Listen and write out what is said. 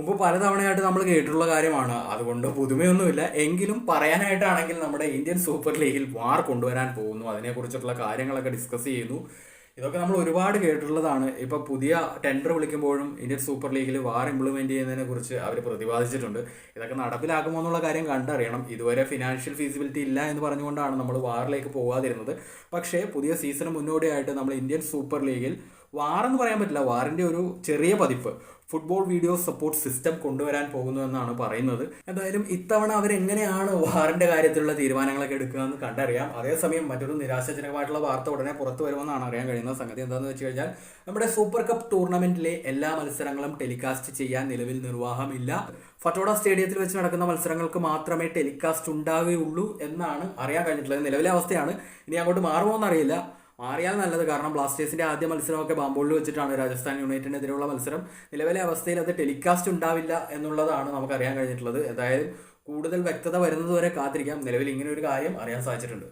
മുമ്പ് പലതവണയായിട്ട് നമ്മൾ കേട്ടിട്ടുള്ള കാര്യമാണ്. അതുകൊണ്ട് പുതുമയൊന്നുമില്ല. എങ്കിലും പറയാനായിട്ടാണെങ്കിൽ നമ്മുടെ ഇന്ത്യൻ സൂപ്പർ ലീഗിൽ വാർ കൊണ്ടുവരാൻ പോകുന്നു. അതിനെക്കുറിച്ചിട്ടുള്ള കാര്യങ്ങളൊക്കെ ഡിസ്കസ് ചെയ്യുന്നു. ഇതൊക്കെ നമ്മൾ ഒരുപാട് കേട്ടിട്ടുള്ളതാണ്. ഇപ്പൊ പുതിയ ടെൻഡർ വിളിക്കുമ്പോഴും ഇന്ത്യൻ സൂപ്പർ ലീഗിൽ വാർ ഇംപ്ലിമെന്റ് ചെയ്യുന്നതിനെ കുറിച്ച് അവർ പ്രതിപാദിച്ചിട്ടുണ്ട്. ഇതൊക്കെ നടപ്പിലാക്കുമോ എന്നുള്ള കാര്യം കണ്ടറിയണം. ഇതുവരെ ഫിനാൻഷ്യൽ ഫീസിബിലിറ്റി ഇല്ല എന്ന് പറഞ്ഞുകൊണ്ടാണ് നമ്മൾ വാറിലേക്ക് പോകാതിരുന്നത് പക്ഷേ പുതിയ സീസണ് മുന്നോടിയായിട്ട് നമ്മൾ ഇന്ത്യൻ സൂപ്പർ ലീഗിൽ വാർ എന്ന് പറയാൻ പറ്റില്ല. വാറിന്റെ ഒരു ചെറിയ പതിപ്പ്. ഫുട്ബോൾ വീഡിയോ സപ്പോർട്ട് സിസ്റ്റം കൊണ്ടുവരാൻ പോകുന്നു എന്നാണ് പറയുന്നത്. എന്തായാലും ഇത്തവണ അവരെങ്ങനെയാണ് വാറിന്റെ കാര്യത്തിലുള്ള തീരുമാനങ്ങളൊക്കെ എടുക്കുക എന്ന് കണ്ടറിയാം. അതേസമയം മറ്റൊരു നിരാശാജനകമായിട്ടുള്ള വാർത്ത ഉടനെ പുറത്തു വരുമെന്നാണ് അറിയാൻ കഴിയുന്ന സംഗതി എന്താണെന്ന് വെച്ച് കഴിഞ്ഞാൽ നമ്മുടെ സൂപ്പർ കപ്പ് ടൂർണമെന്റിലെ എല്ലാ മത്സരങ്ങളും ടെലികാസ്റ്റ് ചെയ്യാൻ നിലവിൽ നിർവാഹമില്ല. ഫറ്റോഡ സ്റ്റേഡിയത്തിൽ വെച്ച് നടക്കുന്ന മത്സരങ്ങൾക്ക് മാത്രമേ ടെലികാസ്റ്റ് ഉണ്ടാവുകയുള്ളൂ എന്നാണ് അറിയാൻ കഴിഞ്ഞിട്ടുള്ളത്. നിലവിലെ അവസ്ഥയാണ്. ഇനി അങ്ങോട്ട് മാറുമോ എന്നറിയില്ല. മാറിയാൽ നല്ലത്. കാരണം ബ്ലാസ്റ്റേഴ്സിന്റെ ആദ്യ മത്സരമൊക്കെ ബാംബോളിൽ വെച്ചിട്ടാണ് രാജസ്ഥാൻ യുണൈറ്റഡിനെതിരെയുള്ള മത്സരം. നിലവിലെ അവസ്ഥയിൽ അത് ടെലികാസ്റ്റ് ഉണ്ടാവില്ല എന്നുള്ളതാണ് നമുക്ക് അറിയാൻ കഴിഞ്ഞിട്ടുള്ളത്. എന്തായാലും കൂടുതൽ വ്യക്തത വരുന്നതുവരെ കാത്തിരിക്കാം. നിലവിൽ ഇങ്ങനെ ഒരു കാര്യം അറിയാൻ സാധിച്ചിട്ടുണ്ട്.